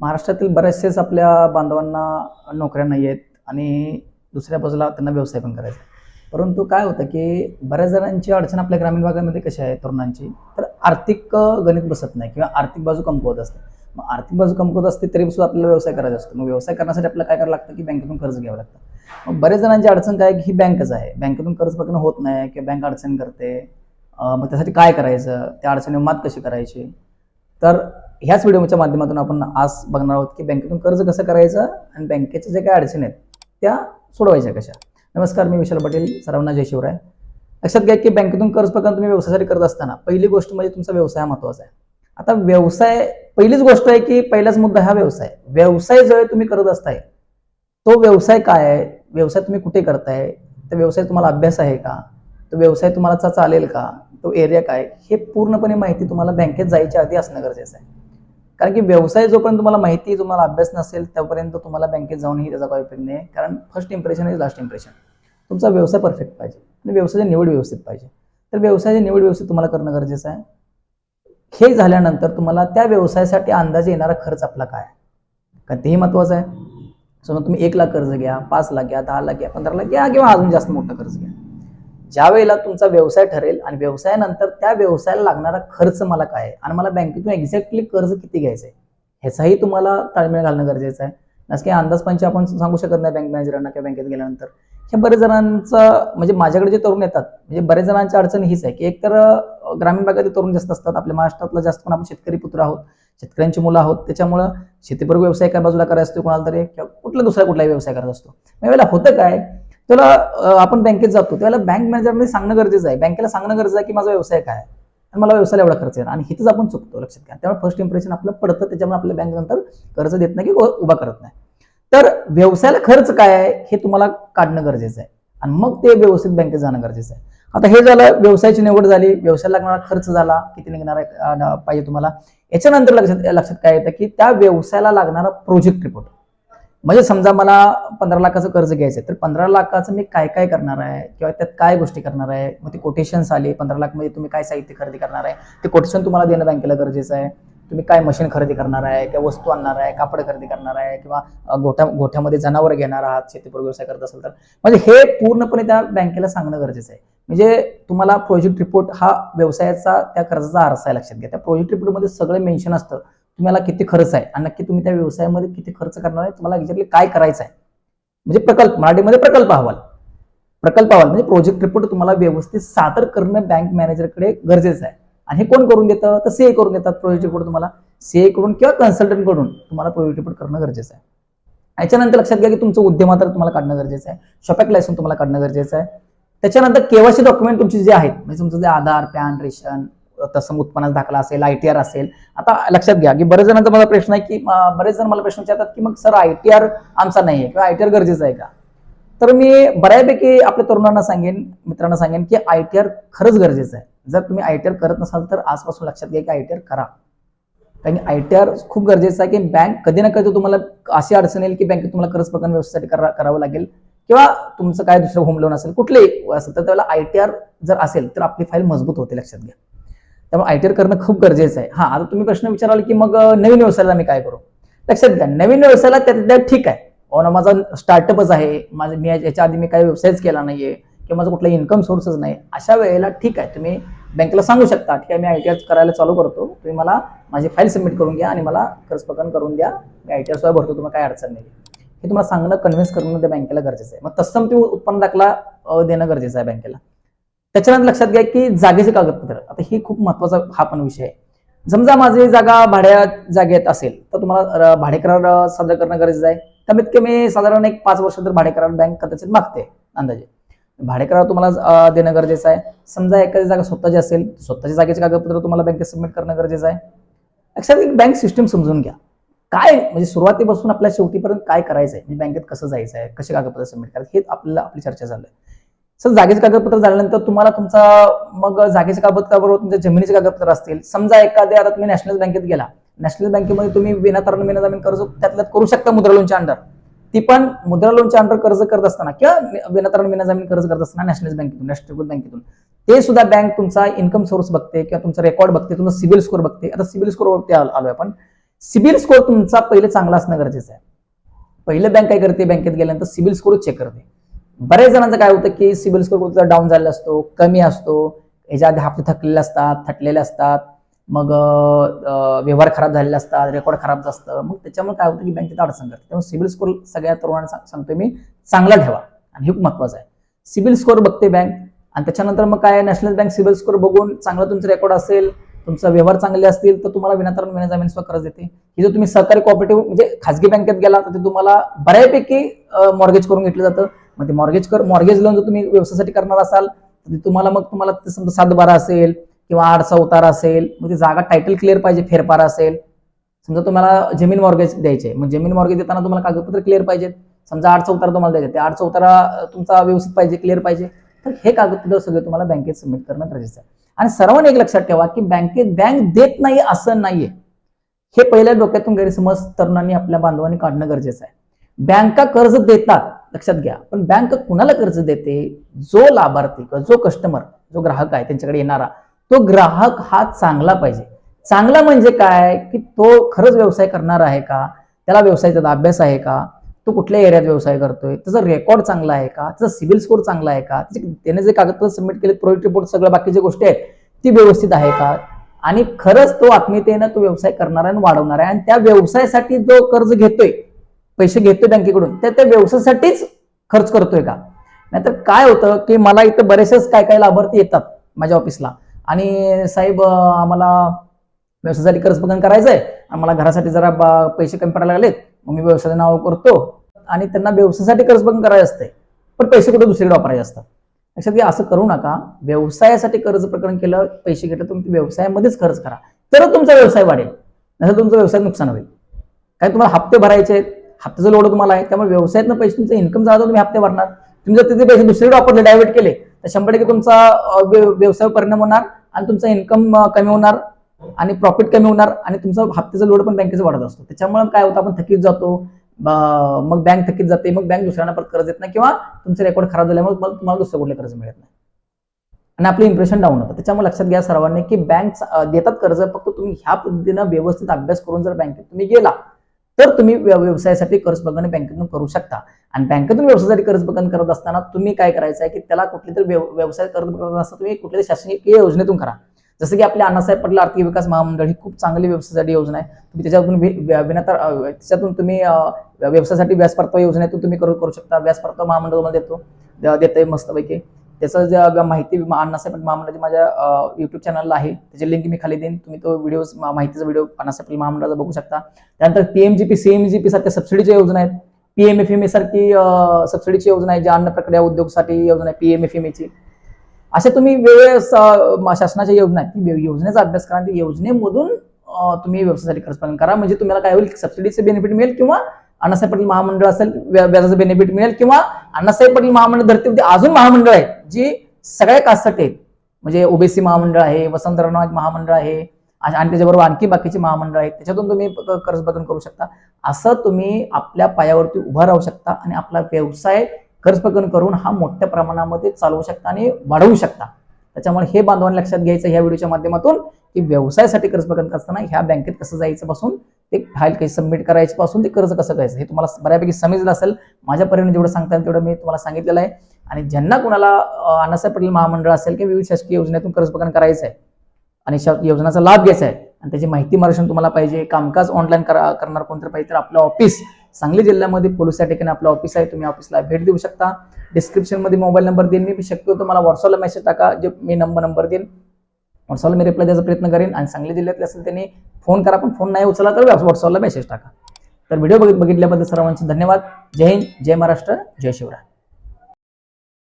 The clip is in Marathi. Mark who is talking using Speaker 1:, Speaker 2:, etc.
Speaker 1: महाराष्ट्रातील बरेचसेच आपल्या बांधवांना नोकऱ्या नाही आहेत आणि दुसऱ्या बाजूला त्यांना व्यवसाय पण करायचा परंतु काय होतं की बऱ्याच जणांची अडचण आपल्या ग्रामीण भागामध्ये कशी आहे तरुणांची? तर आर्थिक गणित बसत नाही किंवा आर्थिक बाजू कमकुवत असते. मग आर्थिक बाजू कमकुवत असते तरी सुद्धा आपल्याला व्यवसाय करायचा असतो. मग व्यवसाय करण्यासाठी आपल्याला काय करावं लागतं की बँकेतून कर्ज घ्यावं लागतं. मग बऱ्याच जणांची अडचण काय आहे की ही बँकच आहे. बँकेतून कर्ज पकडणं होत नाही किंवा बँक अडचण करते. मग त्यासाठी काय करायचं? त्या अडचणीवर मात कशी करायची? तर ह्याच व्हिडिओच्या माध्यमातून आपण आज बघणार आहोत की बँकेतून कर्ज कसं करायचं आणि बँकेच्या जे काही अडचणी आहेत त्या सोडवायच्या कशा. नमस्कार मी विशाल पाटील. सर्वांना जय शिवराय. लक्षात घ्या की बँकेतून कर्ज प्रकरण तुम्ही व्यवसायासाठी करत असताना पहिली गोष्ट म्हणजे तुमचा व्यवसाय महत्त्वाचा आहे. आता व्यवसाय पहिलीच गोष्ट आहे की पहिलाच मुद्दा हा व्यवसाय. व्यवसाय जो आहे तुम्ही करत असताय तो व्यवसाय काय आहे? व्यवसाय तुम्ही कुठे करताय? त्या व्यवसाय तुम्हाला अभ्यास आहे का? तो व्यवसाय तुम्हाला चालेल का? तो एरिया काय? हे पूर्णपणे माहिती तुम्हाला बँकेत जायच्या आधी असणं गरजेचं आहे. कारण की व्यवसाय जोपर्यंत तुम्हाला माहिती तुम्हाला अभ्यास नसेल त्यापर्यंत तुम्हाला बँकेत जाऊनही त्याचा काही उपयोग नाही. कारण first impression is last impression तुमचा व्यवसाय परफेक्ट पाहिजे. आणि व्यवसायाची निवड व्यवस्थित पाहिजे. तर व्यवसायाची निवड व्यवस्थित तुम्हाला करणं गरजेचं आहे. हे झाल्यानंतर तुम्हाला त्या व्यवसायासाठी अंदाजे येणारा खर्च आपला काय कारण तेही महत्त्वाचं आहे. समजा तुम्ही एक लाख कर्ज घ्या पाच लाख घ्या दहा लाख घ्या पंधरा लाख घ्या किंवा अजून जास्त मोठं कर्ज घ्या. ज्या वेळेला तुमचा व्यवसाय ठरेल आणि व्यवसायानंतर त्या व्यवसायाला लागणारा खर्च मला काय आहे? आणि मला बँकेतून एक्झॅक्टली कर्ज किती घ्यायचं आहे? ह्याचाही तुम्हाला ताळमेळ घालणं गरजेचं आहे. नस काही अंदाजपंच आपण सांगू शकत नाही बँक मॅनेजरांना किंवा बँकेत गेल्यानंतर. ह्या बरेच जणांचं म्हणजे माझ्याकडे जे तरुण येतात म्हणजे बरेच जणांची अडचण हीच आहे की एकतर ग्रामीण भागातील तरुण जास्त असतात आपल्या महाराष्ट्रातला जास्त पण आपण शेतकरी पुत्र आहोत शेतकऱ्यांची मुलं आहोत त्याच्यामुळं शेतीपूर्व व्यवसाय काय बाजूला करायचा असतो कोणाला तरी किंवा कुठला दुसरा कुठलाही व्यवसाय करत असतो. वेळेला होतं काय? त्याला आपण बँकेत जातो त्याला बँक मॅनेजरने सांगणं गरजेचं आहे. बँकेला सांगणं गरजेचं आहे की माझा व्यवसाय काय आहे? आणि मला व्यवसायाला एवढा खर्च येणार. आणि हिथंच आपण चुकतो लक्षात घ्या. त्यामुळे फर्स्ट इम्प्रेशन आपलं पडतं त्याच्यामुळे आपल्या बँक नंतर कर्ज देत नाही की उभा करत नाही. तर व्यवसायाला खर्च काय आहे हे तुम्हाला काढणं गरजेचं आहे. आणि मग ते व्यवस्थित बँकेत जाणं गरजेचं आहे. आता हे झालं व्यवसायाची निवड झाली व्यवसायाला लागणारा खर्च झाला किती निघणार आहे पाहिजे तुम्हाला. याच्यानंतर लक्षात लक्षात काय येतं की त्या व्यवसायाला लागणारा प्रोजेक्ट रिपोर्ट म्हणजे समजा मला पंधरा लाखाचं कर्ज घ्यायचं आहे तर पंधरा लाखाचं मी काय काय करणार आहे? किंवा त्यात काय गोष्टी करणार आहे? मग ते कोटेशन्स आले पंधरा लाखमध्ये तुम्ही काय साहित्य खरेदी करणार आहे? ते कोटेशन तुम्हाला देणं बँकेला गरजेचं आहे. तुम्ही काय मशीन खरेदी करणार आहे? किंवा वस्तू आणणार आहे? कापड खरेदी करणार आहे? किंवा गोठ्या गोठ्यामध्ये जनावर घेणार आहात शेतीपूर्व व्यवसाय करत असेल तर. म्हणजे हे पूर्णपणे त्या बँकेला सांगणं गरजेचं आहे. म्हणजे तुम्हाला प्रोजेक्ट रिपोर्ट हा व्यवसायाचा त्या कर्जाचा आरसा आहे लक्षात घ्या. त्या प्रोजेक्ट रिपोर्टमध्ये सगळं मेन्शन असतं. तुम्हाला किती खर्च आहे? आणि नक्की तुम्ही त्या व्यवसायामध्ये किती खर्च करणार आहे? तुम्हाला एक्झॅक्टली काय करायचं आहे? म्हणजे प्रकल्प मराठीमध्ये प्रकल्प अहवाल. प्रकल्प अहवाल म्हणजे प्रोजेक्ट रिपोर्ट तुम्हाला व्यवस्थित सादर करणं बँक मॅनेजरकडे गरजेचं आहे. आणि हे कोण करून देतं? तर सीए करून देतात प्रोजेक्ट रिपोर्ट तुम्हाला. सीए कडून किंवा कन्सल्टंटकडून तुम्हाला प्रोजेक्ट रिपोर्ट करणं गरजेचं आहे. याच्यानंतर लक्षात घ्या की तुमचं उद्यमात्र तुम्हाला काढणं गरजेचं आहे. शॉपॅक लायसन तुम्हाला काढणं गरजेचं आहे. त्याच्यानंतर केवायसी डॉक्युमेंट तुमचे जे आहेत म्हणजे तुमचं जे आधार पॅन रेशन तसं उत्पन्नाचा दाखला असेल आय टी आर असेल. आता लक्षात घ्या की बरेच जणांचा मला प्रश्न आहे की बरेच जण मला प्रश्न विचारतात की मग सर आय टी आर आमचा नाही आहे किंवा आय टी आर गरजेचं आहे का? तर मी बऱ्यापैकी आपल्या तरुणांना सांगेन मित्रांना सांगेन की आय टी आर खरंच गरजेचं आहे. जर तुम्ही आय टी आर करत नसाल तर आजपासून लक्षात घ्या की आय टी आर करा. कारण की आय टी आर खूप गरजेचं आहे की बँक कधी ना कधी तुम्हाला अशी अडचण येईल की बँकेत तुम्हाला कर्ज प्रकरण व्यवस्थेसाठी करा करावं लागेल. किंवा तुमचं काय दुसरं होम लोन असेल कुठलंही असेल तर त्यावेळेला आय टी आर जर असेल तर आपली फाईल मजबूत होते लक्षात घ्या. त्यामुळे आय टी आर करणं खूप गरजेचं आहे. हा आता तुम्ही प्रश्न विचाराल की मग नवीन व्यवसायाला मी काय करू? लक्षात घ्या नवीन व्यवसायाला त्यात ठीक आहे. हो ना माझा स्टार्टअपच आहे. माझं मी याच्या आधी मी काही व्यवसायच केला नाहीये किंवा माझा कुठला इन्कम सोर्सच नाही. अशा वेळेला ठीक आहे तुम्ही बँकेला सांगू शकता ठीक आहे मी आय टी आर करायला चालू करतो. तुम्ही मला माझी फाईल सबमिट करून घ्या आणि मला कर्ज प्रकरण करून द्या. मी आय टी आर सुद्धा भरतो तुम्हाला काय अडचण नाही. हे तुम्हाला सांगणं कन्व्हिन्स करणं त्या बँकेला गरजेचं आहे. मग तसं तुम्ही उत्पन्न दाखला देणं गरजेचं आहे बँकेला. त्याच्यानंतर लक्षात घ्या की जागेचे कागदपत्र. आता ही खूप महत्त्वाचा हा पण विषय आहे. समजा माझी जागा भाड्या जागेत असेल तर तुम्हाला भाडेकरार सादर करणं गरजेचं आहे. कमीत कमी साधारण एक पाच वर्ष तर भाडेकरार बँक कदाचित मागते अंदाजे. भाडेकरार तुम्हाला देणं गरजेचं आहे. समजा एखादी जागा स्वतःची असेल स्वतःच्या जागेचे कागदपत्र तुम्हाला बँकेत सबमिट करणं गरजेचं आहे. लक्षात एक बँक सिस्टीम समजून घ्या. काय म्हणजे सुरुवातीपासून आपल्या शेवटीपर्यंत काय करायचं आहे म्हणजे बँकेत कसं जायचं आहे कसे कागदपत्र सबमिट करायचं? हे आपल्याला आपली चर्चा झाली सर जागेचे कागदपत्र झाल्यानंतर तुम्हाला तुमचा मग जागेच्या कागदपत्राबरोबर तुमच्या जमिनीचे कागदपत्र असतील. समजा एखाद्या आता तुम्ही नॅशनल बँकेत गेला. नॅशनल बँकेमध्ये तुम्ही विनातारण विनाजामीन कर्ज त्यातल्यात करू शकता मुद्रा लोनच्या अंडर ती पण मुद्रा लोनच्या अंडर कर्ज करत असताना किंवा विनातारण विनाजामीन कर्ज करत असताना नॅशनल बँकेतून नॅशनल बँकेतून. ते सुद्धा बँक तुमचा इन्कम सोर्स बघते किंवा तुमचा रेकॉर्ड बघते तुमचा सिबिल स्कोर बघते. आता सिबिल स्कोर वरती आलो आलोय आपण. सिबिल स्कोअर तुमचा पहिले चांगला असणं गरजेचं आहे. पहिले बँक काय करते बँकेत गेल्यानंतर सिबिल स्कोर चेक करते. बऱ्याच जणांचं काय होतं की सिबिल स्कोर कुठचा डाऊन झालेला असतो कमी असतो याच्या आधी हप्ते थकलेले असतात थटलेले असतात मग व्यवहार खराब झालेले असतात रेकॉर्ड खराब असतं मग त्याच्यामुळे काय होतं की बँकेत अडचण करते. त्यामुळे सिबिल स्कोर सगळ्या तरुणांना सांगतो सांगतोय मी चांगला ठेवा. आणि हे खूप महत्वाचं आहे. सिबिल स्कोर बघते बँक आणि त्याच्यानंतर मग काय नॅशनल बँक सिबिल स्कोर बघून चांगलं तुमचं रेकॉर्ड असेल तुमचा व्यवहार चांगले असतील तर तुम्हाला विनातारण विनाजामीन स्व कर्ज देते ही जर तुम्ही सहकारी कॉपरेटिव्ह म्हणजे खाजगी बँकेत गेला तर ते तुम्हाला बऱ्यापैकी मॉर्गेज करून घेतलं जातं. मग ते मॉर्गेज कर मॉर्गेज लोन जर तुम्ही व्यवसायासाठी करणार असाल तर तुम्हाला मग तुम्हाला ते समजा सात बारा असेल किंवा आठ चौतारा असेल मग ती जागा टायटल क्लिअर पाहिजे फेरफार असेल. समजा तुम्हाला जमीन मॉर्गेज द्यायचे मग जमीन मॉर्गेज देताना तुम्हाला कागदपत्र क्लिअर पाहिजेत. समजा आठ चौतारा तुम्हाला द्यायचे ते आठ चौतारा उतारा तुमचा व्यवस्थित पाहिजे क्लिअर पाहिजे. तर हे कागदपत्र सगळे तुम्हाला बँकेत सबमिट करणं गरजेचं आहे. आणि सर्वांनी एक लक्षात ठेवा की बँकेत बँक देत नाही असं नाहीये. हे पहिल्या डोक्यातून गैरसमज तरुणांनी आपल्या बांधवांनी काढणं गरजेचं आहे. बँका कर्ज देतात लक्षात घ्या. पण बँक कुणाला कर्ज देते? जो लाभार्थी किंवा जो कस्टमर जो ग्राहक आहे त्यांच्याकडे येणारा तो ग्राहक हा चांगला पाहिजे. चांगला म्हणजे काय? की तो खरंच व्यवसाय करणार आहे का? त्याला व्यवसायाचा अभ्यास आहे का? तो कुठल्या एरियात व्यवसाय करतोय? त्याचा रेकॉर्ड चांगला आहे का? त्याचा सिबिल स्कोर चांगला आहे का? त्याचे- त्याने जे कागदपत्र सबमिट केले प्रोजेक्ट रिपोर्ट सगळ्या बाकीच्या गोष्टी आहेत ती व्यवस्थित आहे का? आणि खरंच तो आत्मीयतेनं तो व्यवसाय करणार आहे आणि वाढवणार आहे. आणि त्या व्यवसायासाठी जो कर्ज घेतोय पैसे घेतोय बँकेकडून तर त्या व्यवसायासाठीच खर्च करतोय का? नाहीतर काय होतं की मला इथं बरेचसेच काय काय लाभार्थी येतात माझ्या ऑफिसला. आणि साहेब आम्हाला व्यवसायासाठी कर्ज बघण करायचं आहे आणि मला घरासाठी जरा पैसे कमी पडायला लागलेत. मग मी व्यवसायाचं नाव करतो. आणि त्यांना व्यवसायासाठी कर्ज बघण करायचं असते पण पैसे कुठे दुसरीकडे वापरायचे असतात? लक्षात घ्या असं करू नका. व्यवसायासाठी कर्ज प्रकरण केलं पैसे घेतलं तुम्ही व्यवसायामध्येच खर्च करा. तर तुमचा व्यवसाय वाढेल. नाही तुमचा व्यवसाय नुकसान होईल. काय तुम्हाला हप्ते भरायचे आहेत? हप्त्याचं लोड तुम्हाला आहे त्यामुळे व्यवसायातनं पैसे तुमचं इन्कम झाला तर तुम्ही हप्ते भरणार. तुम्ही जर तिथे पैसे दुसरीकडे वापरले डायव्हर्ट केले तर शंभर टक्के तुमचा व्यवसाय परिणाम होणार आणि तुमचा इन्कम कमी होणार आणि प्रॉफिट कमी होणार आणि तुमचा हप्त्याचा लोड पण बँकेचा वाढत असतो. त्याच्यामुळे काय होतं आपण थकीत जातो मग बँक थकीत जाते मग बँक दुसऱ्यांना परत कर्ज देत नाही किंवा तुमचे रेकॉर्ड खराब झाल्यामुळे तुम्हाला तुम्हाला दुसरं कुठले कर्ज मिळत नाही. आणि आपलं इम्प्रेशन डाऊन होतं. त्याच्यामुळे लक्षात घ्या सर्वांनी की बँक देतात कर्ज फक्त तुम्ही ह्या पद्धतीनं व्यवस्थित अभ्यास करून जर बँकेत तुम्ही गेला तर तुम्ही व्यवसायासाठी कर्ज बघणे बँकेतून करू शकता. आणि बँकेतून व्यवसायासाठी कर्ज प्रदान करत असताना तुम्ही काय करायचं आहे की त्याला कुठली तरी व्यवसाय कर्ज करत असताना तुम्ही कुठल्या तरी शासकीय योजनेतून करा. जसं की आपल्या अण्णासाहेब पटेल आर्थिक विकास महामंडळ ही खूप चांगली व्यवसायासाठी योजना आहे. तुम्ही त्याच्यातून वि- त्याच्यातून तुम्ही व्यवसायासाठी व्याज परतावा योजनेतून तुम्ही करू करू शकता. व्याज परतावा महामंडळ देतो. देते मस्तपैकी. त्याचं जे माहिती अण्णासाहेब पटेल महामंडळाची माझ्या युट्यूब चॅनलला आहे. त्याची लिंक मी खाली देईन. तुम्ही तो व्हिडिओ माहितीचा व्हिडिओ अण्णासाहेब पटेल महामंडळाचा बघू शकता. त्यानंतर पीएमजीपी सीएमजीपी सारख्या सबसिडीच्या योजना आहेत. पीएमएफएमए सारखी सबसिडीची योजना आहे. ज्या अन्न प्रक्रिया उद्योगसाठी योजना आहे पीएमएफएमएची अशा तुम्ही वेगवेगळ्या शासनाच्या योजना आहेत. योजनेचा अभ्यास करा ती योजनेमधून तुम्ही व्यवसायासाठी खर्च पालन करा. म्हणजे तुम्हाला काय होईल? सबसिडीचे बेनिफिट मिळेल किंवा अण्णासाहेब पाटील महामंडळ असेल व्याजाचं बेनिफिट मिळेल किंवा अण्णासाहेब पाटील महामंडळ धरतीमध्ये अजून महामंडळ आहे जी सगळ्या कास्टसाठी आहेत. म्हणजे ओबीसी महामंडळ आहे वसंतराव महामंडळ आहे आणि त्याच्याबरोबर आणखी बाकीचे महामंडळ आहेत. त्याच्यातून तुम्ही कर्ज बघून करू शकता. असं तुम्ही आपल्या पायावरती उभा राहू शकता आणि आपला व्यवसाय कर्ज प्रकरण करून हा मोठ्या प्रमाणामध्ये चालवू शकता आणि वाढवू शकता. त्याच्यामुळे हे बांधवांनी लक्षात घ्यायचं ह्या व्हिडिओच्या माध्यमातून की व्यवसायासाठी कर्ज प्रकरण करताना ह्या बँकेत कसं जायचं बसून ते फाईल काही सबमिट करायची पासून ते कर्ज कसं करायचं हे तुम्हाला बऱ्यापैकी समजलं असेल. माझ्यापर्यंत जेवढं सांगता येईल तेवढं मी तुम्हाला सांगितलेलं आहे. आणि ज्यांना कुणाला अण्णासाहेब पटेल महामंडळ असेल किंवा विविध शासकीय योजनेतून कर्ज प्रकरण करायचं आहे आणि योजनाचा लाभ घ्यायचा आहे आणि त्याची माहिती मार्गदर्शन तुम्हाला पाहिजे कामकाज ऑनलाईन करा करणार कोणतं पाहिजे तर आपलं ऑफिस सांगली जिल्ह्यामध्ये पोलीस या ठिकाणी आपलं ऑफिस आहे. तुम्ही ऑफिसला भेट देऊ शकता. डिस्क्रिप्शनमध्ये मोबाईल नंबर देईन मी. शक्यतो तुम्हाला व्हॉट्सअपला मेसेज टाका जे मी नंबर नंबर देईन. व्हॉट्सअपला मी रिप्लाय द्यायचा प्रयत्न करेन आणि सांगली जिल्ह्यातले असेल त्यांनी फोन करा पण फोन नाही उचलला तर व्हॉट्सअपला मेसेज टाका. तर व्हिडिओ बघित बघितल्याबद्दल सर्वांचे धन्यवाद. जय हिंद जय महाराष्ट्र जय शिवराय.